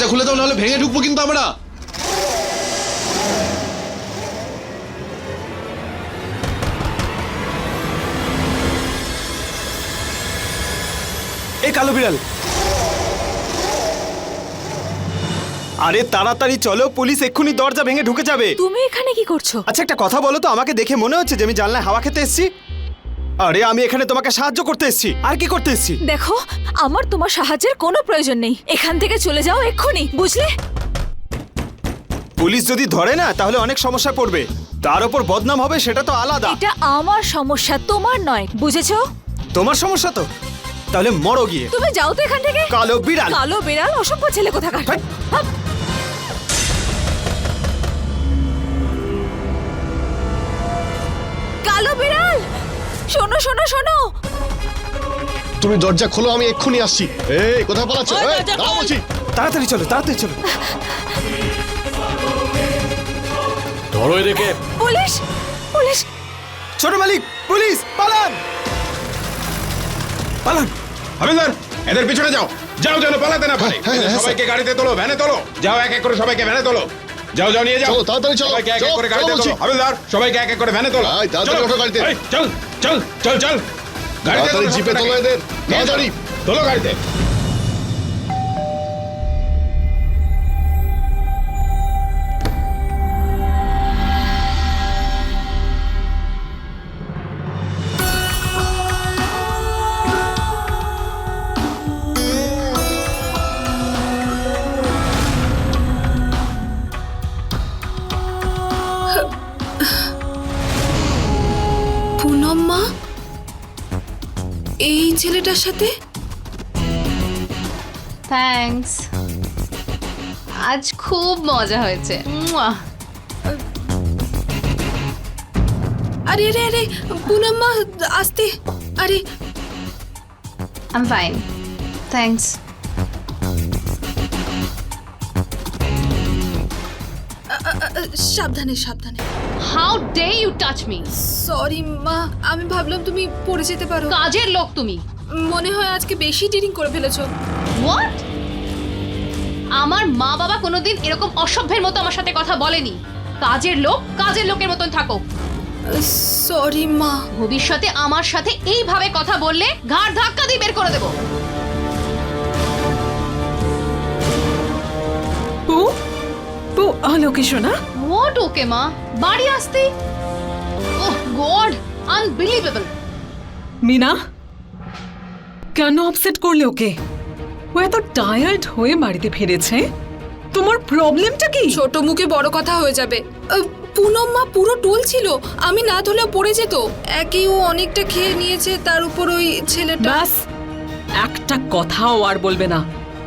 দরজা খুলে দাও নাহলে ভেঙে ঢুকবো কিন্তু আমরা। এই কালো বিড়াল। আরে তাড়াতাড়ি চলো পুলিশ এক্ষুনি দরজা ভেঙে ঢুকে যাবে। তুমি এখানে কি করছ? আচ্ছা একটা কথা বলো তো আমাকে দেখে মনে হচ্ছে যে আমি জানলায় হাওয়া খেতে এসেছি। আরে আমি এখানে তোমাকে সাহায্য করতে এসেছি। আর কি করতে এসেছি? দেখো আমার তোমার সাহায্যের কোনো প্রয়োজন নেই। এখান থেকে চলে যাও এক্ষুনি বুঝলে? পুলিশ যদি ধরে না তাহলে অনেক সমস্যা পড়বে। তার উপর বদনাম হবে সেটা তো আলাদা। এটা আমার সমস্যা তোমার নয় বুঝেছ? তোমার সমস্যা তো? তাহলে মরো গিয়ে। তুমি যাও তো এখান থেকে। কালো বিড়াল। কালো বিড়াল অসভ্য ছেলে কোথাকার? হাট। শোনো শোনো। তুমি দরজা খোলো আমি এক্ষুনি আসছি। এই কোথায় পালাচ্ছ? এই, দাঁড়াও বলছি। তাড়াতাড়ি চলো তাড়াতাড়ি চলো। ধরো এদেরকে। Police police. ছোট মালিক পুলিশ পালান। পালান। হাবিলদার এদের পিছনে যাও। যাও যেন পালাতে না পারে। হ্যাঁ, এদের হ্যাঁ, সবাইকে গাড়িতে তোলো ভ্যানে তোলো। যাও এক এক করে সবাইকে ভ্যানে তোলো। যাও যাও নিয়ে যাও। চলো, তাড়াতাড়ি চলো, সবাইকে এক এক চলো, করে চলো গাড়িতে বলছি। তোলো হাবিলদার সবাইকে এক এক করে ভ্যানে তোলো। এই, তাড়াতাড়ি চলো। ওঠো গাড়িতে। এই, চল। চল চল চল গাড়িতে জিপে। তোলো এদের, তাড়াতাড়ি। তোলো গাড়িতে সাথে থ্যাঙ্কস আজ খুব মজা হয়েছে মুয়া। আরে আরে আরে পুনম মা আসতে আরে I'm fine. Thanks. আ- আ- আ- সাবধানে সাবধানে How dare you touch me? Sorry মা আমি ভাবলাম তুমি পড়ে যেতে পারো। কাজের লোক তুমি। মনে হয় আজকে বেশি ডিরিং করে ফেলেছো। হোয়াট আমার মা বাবা কোনোদিন এরকম অসভ্যের মতো আমার সাথে কথা বলেনি। কাজের লোক কাজের লোকের মতন থাকো সরি মা। ভবিষ্যতে আমার সাথে এইভাবে কথা বললে ঘাড় ধাক্কা দিয়ে বের করে দেবো। পু? পু আলোকে শোনা হোয়াট ওকে মা। বাড়ি আসতে? ওহ গড আনবিলিভেবল মিনা কেন আপসেট করলে ওকে? ও এত টায়ার্ড হয়ে বাড়িতে ফিরেছে? তোমার প্রবলেমটা কি? ছোট মুখে বড় কথা হয়ে যাবে। পুনম মা পুরো টোল ছিল। আমি না ধরলেও পড়ে যেত। একেই ও অনেকটা খেয়ে নিয়েছে তার উপর ওই ছেলেটা ব্যাস একটা কথাও আর বলবে না।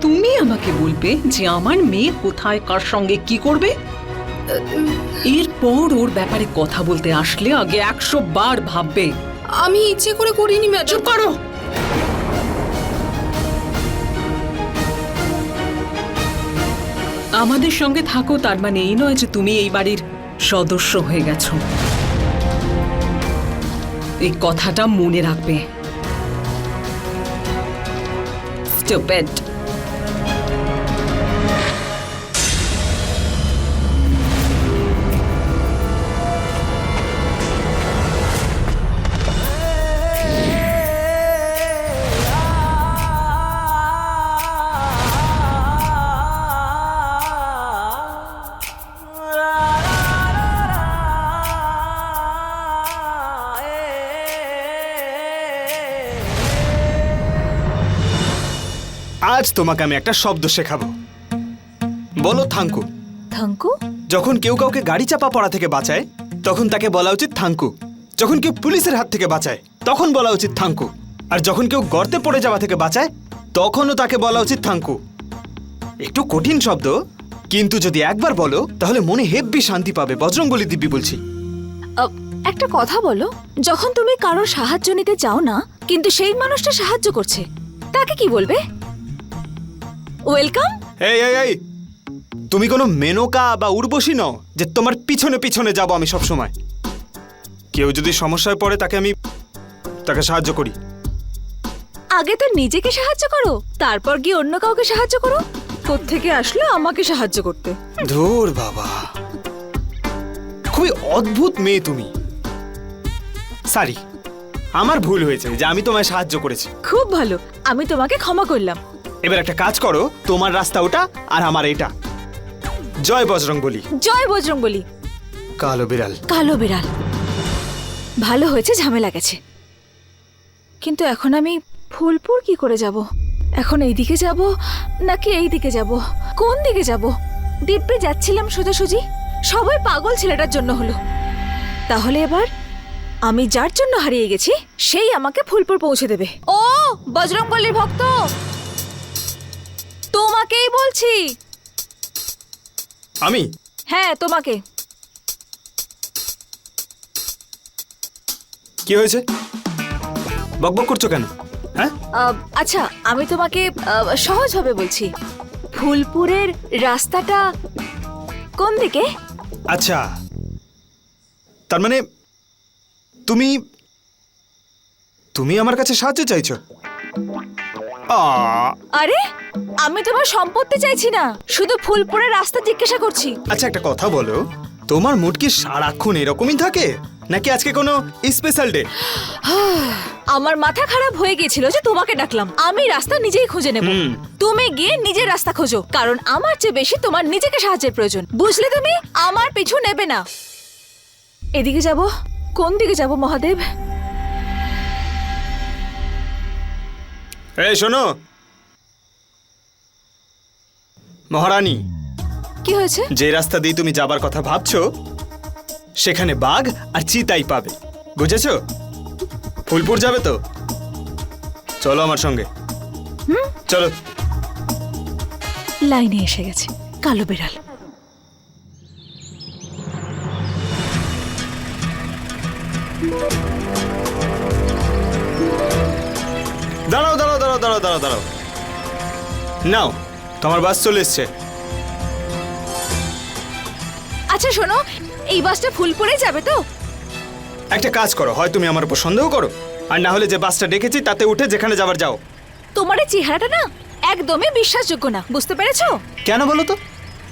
তুমি আমাকে বলবে যে আমার মেয়ে কোথায় কার সঙ্গে কি করবে? এরপর ওর ব্যাপারে কথা বলতে আসলে আগে একশো বার ভাববে। আমি ইচ্ছে করে করিনি ম্যাডাম। চুপ করো! আমাদের সঙ্গে থাকো তার মানে এই নয় যে তুমি এই বাড়ির সদস্য হয়ে গেছো। এই কথাটা মনে রাখবে। Stupid. আজ তোমাকে আমি একটা শব্দ শেখাবো। বলো থাঙ্কু। থাঙ্কু? যখন কেউ কাউকে গাড়ি চাপা পড়া থেকে বাঁচায় তখন তাকে বলা উচিত থাঙ্কু। যখন কেউ পুলিশের হাত থেকে বাঁচায় তখন বলা উচিত থাঙ্কু। আর যখন কেউ গর্তে পড়ে যাওয়া থেকে বাঁচায় তখনও তাকে বলা উচিত থাঙ্কু। একটু কঠিন শব্দ কিন্তু যদি একবার বলো তাহলে মনে হেব্বি শান্তি পাবে বজরংবলী দিব্যি বলছি। একটা কথা বলো যখন তুমি কারোর সাহায্য নিতে চাও না কিন্তু সেই মানুষটা সাহায্য করছে তাকে কি বলবে? ওয়েলকাম এই এই এই। তুমি কোনো মেনকা বা উর্বশী নও যে তোমার পিছনে পিছনে যাব আমি সব সময় কেউ যদি সমস্যায় পড়ে তাকে আমি তাকে সাহায্য করি। আগে তো নিজেকে সাহায্য করো তারপর গিয়ে অন্য কাউকে সাহায্য করো। কোত্থেকে আসলো আমাকে সাহায্য করতে? ধুর বাবা। খুবই অদ্ভুত মেয়ে তুমি। সারি আমার ভুল হয়েছে যে আমি তোমায় সাহায্য করেছি। খুব ভালো আমি তোমাকে ক্ষমা করলাম। এবার একটা কাজ করো তোমার রাস্তা ওটা আর আমার এটা জয় বজরং বলি। জয় বজরং বলি। কালো বিড়াল। কালো বিড়াল। ভালো হয়েছে ঝামেলা গেছে। কিন্তু এখন আমি ফুলপুর কি করে যাব? এখন এই দিকে যাব নাকি এই দিকে যাব? কোন দিকে যাব? দিব্যে যাচ্ছিলাম সোজাসুজি। সবাই পাগল ছেলেটার জন্য হলো। তাহলে এবার আমি যার জন্য হারিয়ে গেছি সেই আমাকে ফুলপুর পৌঁছে দেবে। ও বজরংবলীর ভক্ত! তোমাকেই বলছি। আমি? হ্যাঁ তোমাকে। কি হয়েছে? বকবক করছ কেন? হ্যাঁ? আহ, আচ্ছা আমি তোমাকে আহ, সহজভাবে বলছি। ফুলপুরের রাস্তাটা কোন দিকে? আচ্ছা। তার মানে তুমি তুমি আমার কাছে সাহায্য চাইছো? আরে আমি তোমার সম্পত্তি চাইছি না শুধু ফুলপুরের রাস্তা জিজ্ঞাসা করছি। আচ্ছা একটা কথা বলো তোমার মুড কি সারাক্ষণ এরকমই থাকে? নাকি আজকে কোনো স্পেশাল ডে আমার মাথা খারাপ হয়ে গিয়েছিল যে তোমাকে ডাকলাম। আমি রাস্তা নিজেই খুঁজে নেব। হুম। তুমি গিয়ে নিজের রাস্তা খোঁজো কারণ আমার চেয়ে বেশি তোমার নিজেকে সাহায্যের প্রয়োজন। বুঝলে তুমি? আমার পিছু নেবে না। এদিকে যাব? কোন দিকে যাব মহাদেব? এই শোনো। মহারানী কি হয়েছে? যে রাস্তা দিয়ে তুমি যাবার কথা ভাবছ সেখানে বাঘ আর চিতাই পাবে। বুঝেছ? ফুলপুর যাবে তো? চলো আমার সঙ্গে। চলো। লাইনে এসে গেছে কালো বিড়াল। দাঁড়াও দাঁড়াও দাঁড়াও। নাও তোমার বাস চলে এসছে। আচ্ছা শোনো এই বাসটা ফুলপুরে যাবে তো? একটা কাজ করো হয় তুমি আমার উপর সন্দেহ করো আর না হলে যে বাসটা ডেকেছি তাতে উঠে যেখানে যাবার যাও। তোমার এই চেহারাটা না একদমই বিশ্বাসযোগ্য না বুঝতে পেরেছ? কেন বলো তো?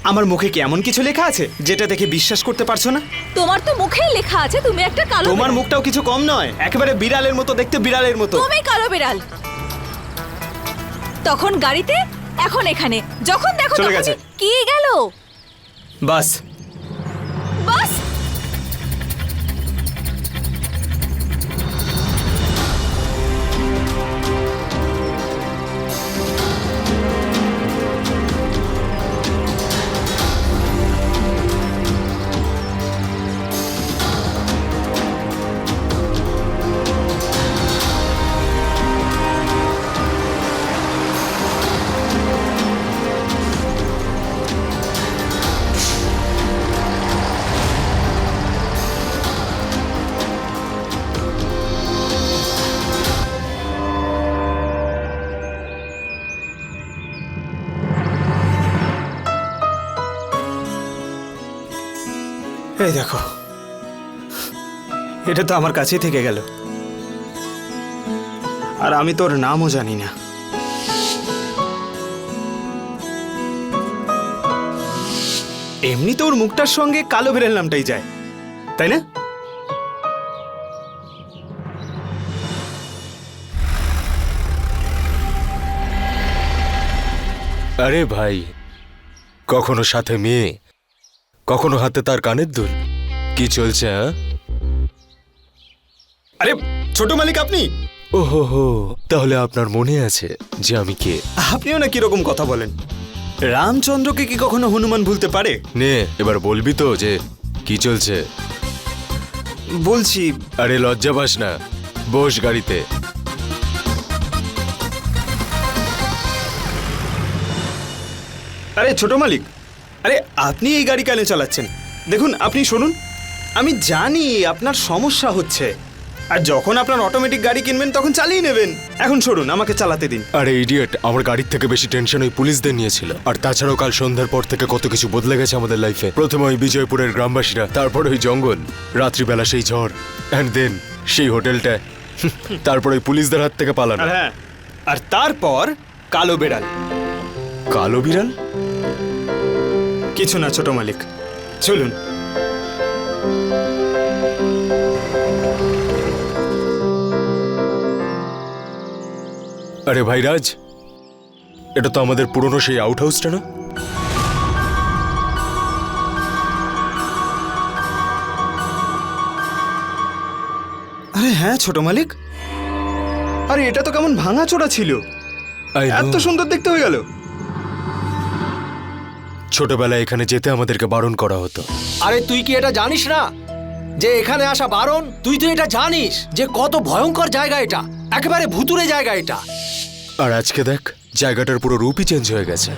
আমার মুখে কি এমন কিছু লেখা আছে যেটা দেখে বিশ্বাস করতে পারছ না? তোমার তো মুখেই লেখা আছে তুমি একটা কালো তোমার মুখটাও কিছু কম নয় একেবারে বিড়ালের মতো দেখতে বিড়ালের মতো। তুমি কালো বিড়াল। তখন গাড়িতে এখন এখানে। যখন দেখো চলে তখনই- গেছে। কি গেল? বাস। বাস এই দেখো। এটা তো আমার কাছেই থেকে গেল। আর আমি তোর নামও জানি না। এমনি তোর মুখটার সঙ্গে কালো বিড়াল নামটাই যায়, তাই না? আরে ভাই, কখনো সাথে মেয়ে কখনো হাতে তার কানের দুল? কি চলছে হ্যাঁ? আরে ছোট মালিক আপনি? ওহো হো তাহলে আপনার মনে আছে যে আমি কে? আপনিও না কীরকম কথা বলেন? রামচন্দ্রকে কি কখনো হনুমান ভুলতে পারে? নে এবার বলবি তো যে কি চলছে? বলছি আরে লজ্জা পাস না। বস গাড়িতে। আরে ছোট মালিক আরে আপনি এই গাড়ি কেন চালাচ্ছেন? দেখুন আপনি শুনুন। আমি জানি আপনার সমস্যা হচ্ছে। আর যখন আপনার অটোমেটিক গাড়ি কিনবেন তখন চালিয়ে নেবেন। এখন সরুন আমাকে চালাতে দিন। আরে ইডিয়েট আমার গাড়ির থেকে বেশি টেনশন ওই পুলিশদের নিয়েছিল। আর তাছাড়াও কাল সন্ধ্যার পর থেকে কত কিছু বদলে গেছে আমাদের লাইফে প্রথমে ওই বিজয়পুরের গ্রামবাসীরা তারপর ওই জঙ্গল রাত্রিবেলা সেই ঝড় অ্যান্ড দেন সেই হোটেলটা। তারপর ওই পুলিশদের হাত থেকে পালানো। হ্যাঁ আর তারপর কালো বেড়াল। কালো বিড়াল? কিছু না ছোট মালিক। চলুন। আরে ভাই রাজ এটা তো আমাদের পুরনো সেই আউট হাউসটা না? আরে হ্যাঁ ছোট মালিক। আরে এটা তো কেমন ভাঙা চোরা ছিল. এত সুন্দর দেখতে হয়ে গেল। ছোটবেলায় এখানে যেতে আমাদেরকে বারণ করা হতো। আরে তুই কি এটা জানিস না? যে এখানে আসা বারণ তুই তো এটা জানিস যে কত ভয়ঙ্কর জায়গা এটা একেবারে ভুতুরে জায়গা এটা। আর আজকে দেখ জায়গাটার পুরো রূপই চেঞ্জ হয়ে গেছে।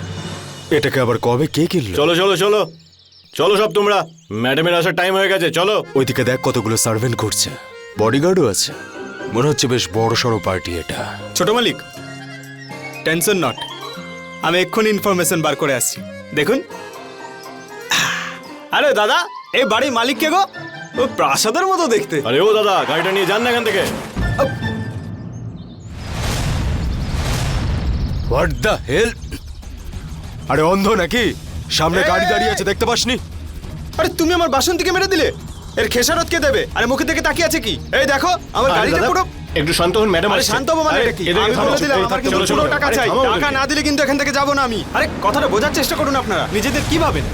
এটাকে আবার কবে কে কিনলো? চলো চলো চলো। চলো সব তোমরা। ম্যাডামের আসার টাইম হয়ে গেছে চলো। ওইদিকে দেখ কতগুলো সার্ভেন্ট ঘুরছে বডিগার্ডও আছে। মনে হচ্ছে বেশ বড় সড়ো পার্টি এটা। ছোট মালিক টেনশন নট আমি এক্ষুনি ইনফরমেশন বার করে আসছি। দেখুন। আরে দাদা এই বাড়ির মালিক কে গো? ও প্রাসাদের মতো দেখতে। আরে ও দাদা গাড়িটা নিয়ে যান না এখান থেকে। হোয়াট দ্য হেল আরে অন্ধ নাকি? সামনে গাড়ি দাঁড়িয়ে আছে দেখতে পাসনি? আরে তুমি আমার বাসন্তীকে মেরে দিলে? এর খেসারত কে দেবে? আরে মুখে থেকে তাকিয়ে আছে কি? এই দেখো আমার গাড়িটা পুরো একটু শান্ত হন ম্যাডাম আরে শান্ত হব মানে আরে, এটা কি? এদেরকে আমি থামাও, বলে দিলাম এই আমার কিন্তু চলো, চলো, পুরো টাকা আরে, চাই। থামাও টাকা ওদেরকে। না দিলে কিন্তু এখান থেকে যাব না আমি। আরে কথাটা বোঝার চেষ্টা করুন আপনারা। নিজেদের কি ভাবেন?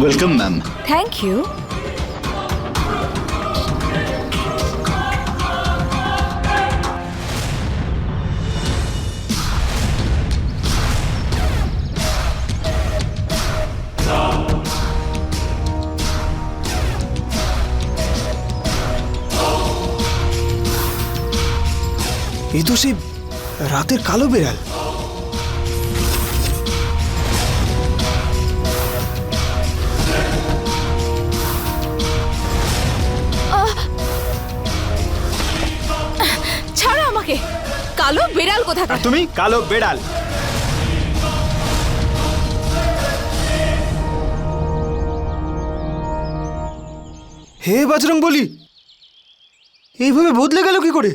ওয়েলকাম ম্যাম থ্যাংক ইউ এই তো সেই রাতের কালো বেড়াল। ছাড়ো আমাকে। কালো বেড়াল কোথাকার? তুমি কালো বেড়াল। হে বজরং বলি এইভাবে বদলে গেল কি করে?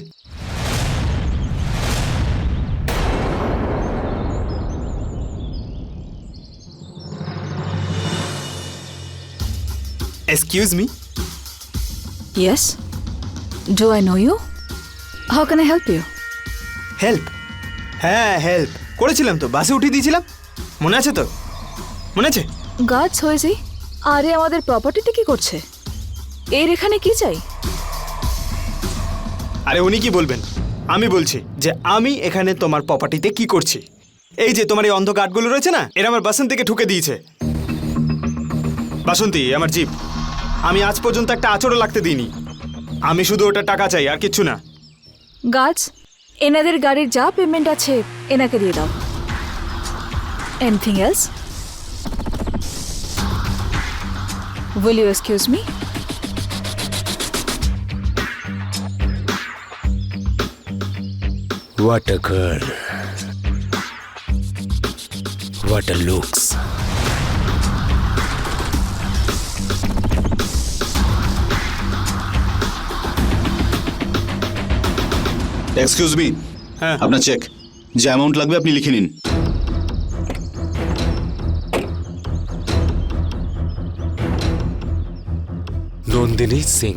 Excuse me yes do I know you how can I help you help হ্যাঁ হেল্প করেছিলাম তো বাসে উঠিয়ে দিয়েছিলাম। মনে আছে তো? মনে আছে? গাছ হয়েছি আরে আমাদের প্রপার্টিতে কি করছে? এর এখানে কি চাই? আরে উনি কি বলবেন? আমি বলছি যে আমি এখানে তোমার প্রপার্টিতে কি করছি? এই যে তোমার এই অন্ধ কাঠগুলো রয়েছে না এরা আমার বাসন্তীকে ঠুকে দিয়েছে। বাসন্তী আমার জিপ। আমি আজ পর্যন্ত একটা আচরও লাগতে দিইনি। আমি শুধু ওটা টাকা চাই আর কিচ্ছু না। গাছ এনাদের গাড়ির যা পেমেন্ট আছে এনাকে দিয়ে দাও। Anything else will you excuse me what a girl what a looks excuse me হ্যাঁ। আপনার চেক যে অ্যামাউন্ট লাগবে আপনি লিখে নিন। নন্দিনী সিং।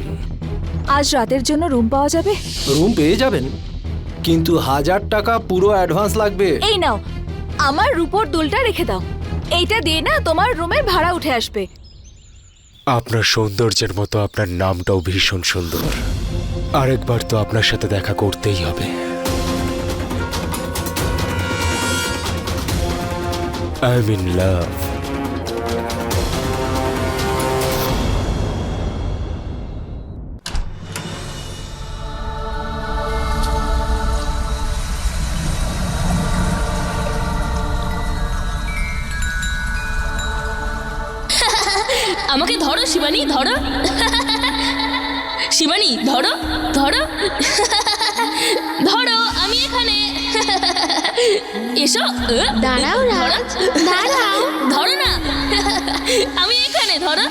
আজ রাতের জন্য রুম পাওয়া যাবে? রুম পেয়ে যাবেন। কিন্তু হাজার টাকা পুরো অ্যাডভান্স লাগবে। এই নাও আমার রূপোর দুলটা রেখে দাও। এইটা দিয়ে না তোমার রুমের ভাড়া উঠে আসবে। আপনার সৌন্দর্যের মতো আপনার নামটাও ভীষণ সুন্দর। আরেকবার তো আপনার সাথে দেখা করতেই হবে। আই লাভ আমাকে ধরো শিবানী ধরো। শিবানী ধরো ধরো। ধরো আমি এখানে। এসো দাঁড়াও রাজ দাঁড়াও। ধরো না। আমি এখানে ধরো।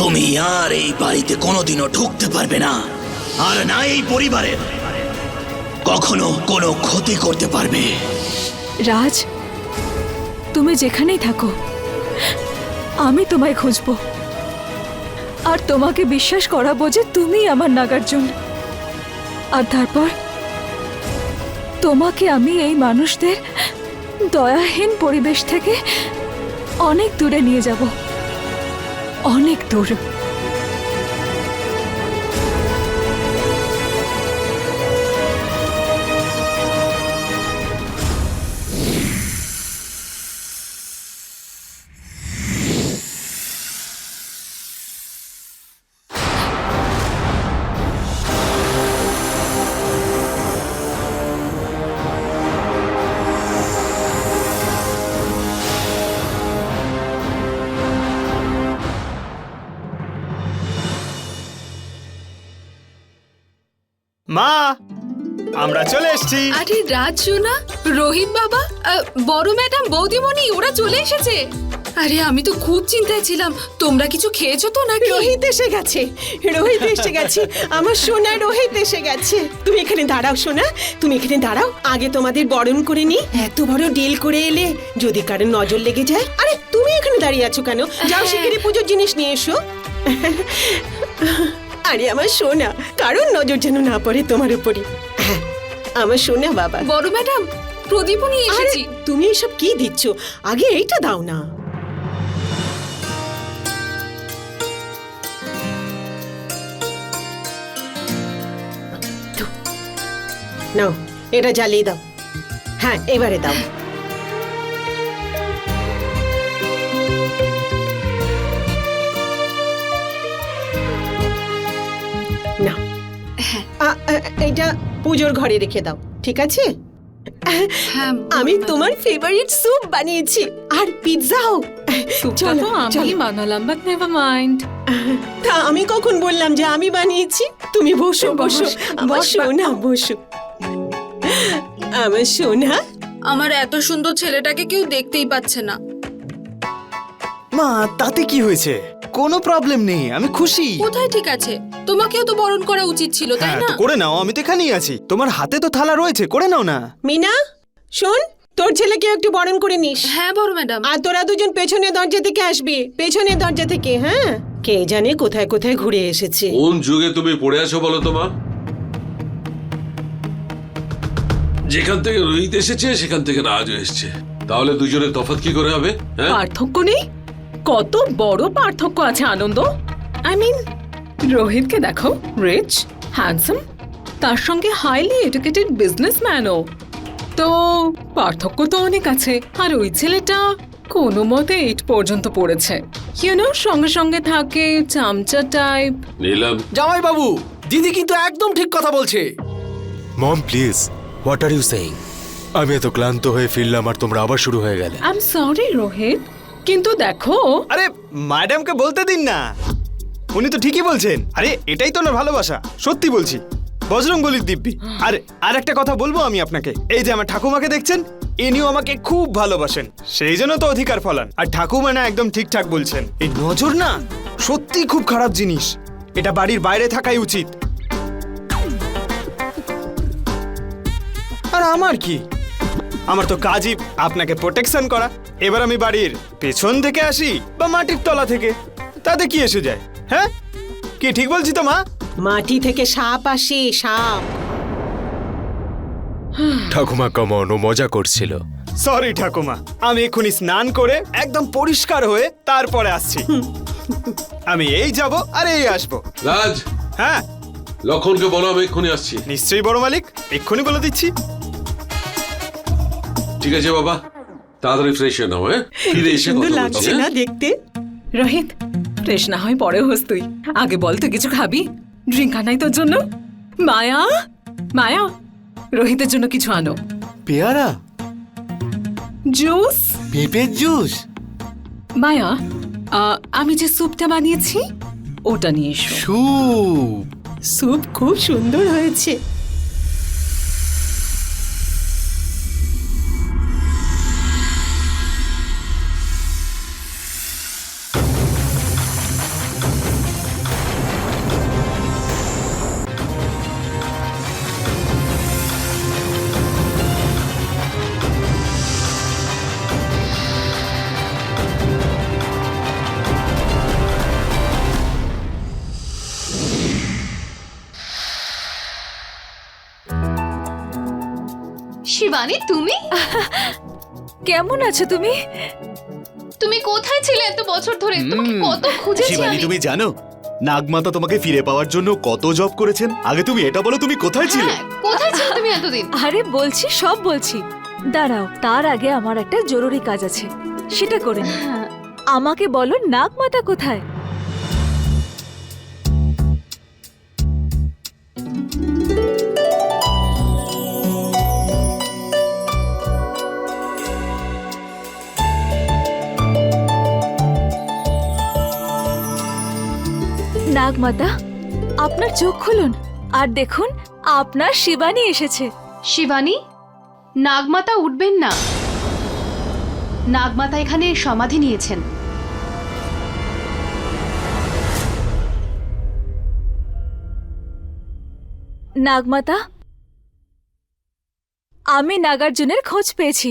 তুমি আর এই বাড়িতে কোনোদিনও ঢুকতে পারবে না। আর না এই পরিবারের কখনো কোনো ক্ষতি করতে পারবে। রাজ, তুমি যেখানেই থাকো, আমি তোমায় খুঁজব। আর তোমাকে বিশ্বাস করাবো যে তুমি আমার নাগার্জুন। আর তারপর, তোমাকে আমি এই মানুষদের দয়াহীন পরিবেশ থেকে অনেক দূরে নিয়ে যাব। অনেক দূর। আমরা চলে এসেছি। আরে রাজ সোনা রোহিত বাবা আহ, বড় ম্যাডাম বৌদিমণি ওরা চলে এসেছে। আরে আমি তো খুব চিন্তায় ছিলাম তোমরা কিছু খেয়েছো তো নাকি? রোহিত এসে গেছে রোহিত এসে গেছে আমার সোনা রোহিত এসে গেছে। তুমি এখানে দাঁড়াও সোনা তুমি এখানে দাঁড়াও আগে তোমাদের বরণ করে নি এত বড় ডিল করে এলে যদি কারও নজর লেগে যায় আরে তুমি এখানে দাঁড়িয়ে আছো কেন? যাও শিগগিরই পুজোর জিনিস নিয়ে এসো। আরে আমার সোনা কারোর নজর যেন না পড়ে তোমার উপরে হ্যাঁ আমার শুনে বাবা। বড় ম্যাডাম প্রদীপও নিয়ে আরে এসেছি। তুমি এসব কি দিচ্ছ? আগে এইটা দাও না। নাও এটা জ্বালিয়ে দাও। হ্যাঁ এবারে দাও। এইটা পুজোর ঘরে রেখে দাও ঠিক আছে? হ্যাঁ আমি তোমার ফেভারিট স্যুপ বানিয়েছি আর পিৎজাও তো আমি বানালাম বাট নেভার মাইন্ড তা আমি কখন বললাম যে আমি বানিয়েছি? তুমি বসো বসো। আমার সোনা বসো। আমার সোনা। আমার এত সুন্দর ছেলেটাকে কেউ দেখতেই পাচ্ছে না। মা তাতে কি হয়েছে? কোনো প্রবলেম নেই আমি খুশি। কোথায় ঠিক আছে? তোমাকেও তো বরণ করা উচিত ছিল তাই হ্যাঁ না? তো করে নাও আমি তো এখানেই আছি। তোমার হাতে তো থালা রয়েছে করে নাও না। মিনা শোন তোর ছেলেকে একটু বরণ করে নিস। হ্যাঁ বড় ম্যাডাম। আর তোরা দুজন পেছনে দরজা থেকে আসবি পেছনে দরজা থেকে হ্যাঁ? কে জানে কোথায় কোথায় ঘুরে এসেছে। কোন যুগে তুমি পড়ে আছো বলো তো মা? যেখান থেকে রোহিত এসেছে সেখান থেকে রাজও এসেছে। তাহলে দুজনের তফাৎ কি করে হবে হ্যাঁ? পার্থক্য নেই? কত বড় পার্থক্য আছে আনন্দ। আই মিন রোহিতকে দেখো রিচ হ্যান্ডসাম তার সঙ্গে হাইলি এডুকেটেড বিজনেসম্যানও তো পার্থক্য তো অনেক আছে আর ওই ছেলেটা কোনো মতে এইট পর্যন্ত পড়েছে। ইউনো সঙ্গে সঙ্গে থাকে চামচা টাইপ নিলাম। জামাই বাবু দিদি কিন্তু একদম ঠিক কথা বলছে। Mom please what are you saying আমি এত ক্লান্ত হয়ে ফিরলাম আর তোমরা আবার শুরু হয়ে গেলে। আই এম সরি রোহিত কিন্তু দেখো আরে ম্যাডামকে বলতে দিন না। উনি তো ঠিকই বলছেন। আরে, এটাই তো না ভালোবাসা। সত্যি বলছি। বজরং বলির দিব্যি। আর আর একটা কথা বলব আমি আপনাকে। এই যে আমার ঠাকুমাকে দেখছেন, ইনিও আমাকে খুব ভালোবাসেন। সেই জন্য তো অধিকার ফলান। আর ঠাকুমা না একদম ঠিকঠাক বলছেন। এই নজর না সত্যি খুব খারাপ জিনিস। এটা বাড়ির বাইরে থাকাই উচিত। আর আমার কি? আমার তো কাজই আপনাকে প্রোটেকশন করা। এবার আমি বাড়ির পেছন থেকে আসি বা মাটির তলা থেকে। তাতে কি এসে যায়? হ্যাঁ? কি ঠিক বলছি তো মা? মাটি থেকে সাপ আসে সাপ। ঠাকুমা কমন ও মজা করছিল। সরি ঠাকুমা। আমি এক্ষুনি স্নান করে একদম পরিষ্কার হয়ে তারপরে আসছি। আমি এই যাব আর এই আসব। রাজ! হ্যাঁ? লক্ষণকে বলো আমি এক্ষুনি আসছি। নিশ্চয়ই বড় মালিক এক্ষুনি বলে দিচ্ছি। ঠিক আছে বাবা। তাড়াতাড়ি ফ্রেশ হয়ে নাও হ্যাঁ? ফিরে এসে কথা বলছি হ্যাঁ? না দেখতে? রোহিত ফ্রেশ না হয় পরে হোস তুই। আগে বল তুই কিছু খাবি? ড্রিঙ্ক আনাই তোর জন্য? মায়া? মায়া রোহিতের জন্য কিছু আনো। পেয়ারা? জুস? পেঁপের জুস? মায়া আমি যে স্যুপটা বানিয়েছি ওটা নিয়ে এসো। স্যুপ খুব সুন্দর হয়েছে। শিবানী তুমি? কেমন আছো তুমি? তুমি কোথায় ছিলে এত বছর ধরে? তোমাকে কত খুঁজেছি শিবানী আমি। তুমি জানো নাগমাতা তোমাকে ফিরে পাওয়ার জন্য কত জব করেছেন? আগে তুমি এটা বলো তুমি কোথায় ছিলে? হ্যাঁ, কোথায় ছিলে তুমি এতদিন? আরে বলছি সব বলছি। দাঁড়াও তার আগে আমার একটা জরুরি কাজ আছে। সেটা করে নি। আমাকে বলো নাগ মাতা কোথায়? নাগমাতা আপনার চোখ খুলুন। আর দেখুন আপনার শিবানী এসেছে। শিবানী? নাগমাতা উঠবেন না। নাগমাতা এখানে সমাধি নিয়েছেন। নাগমাতা আমি নাগার্জুনের খোঁজ পেয়েছি।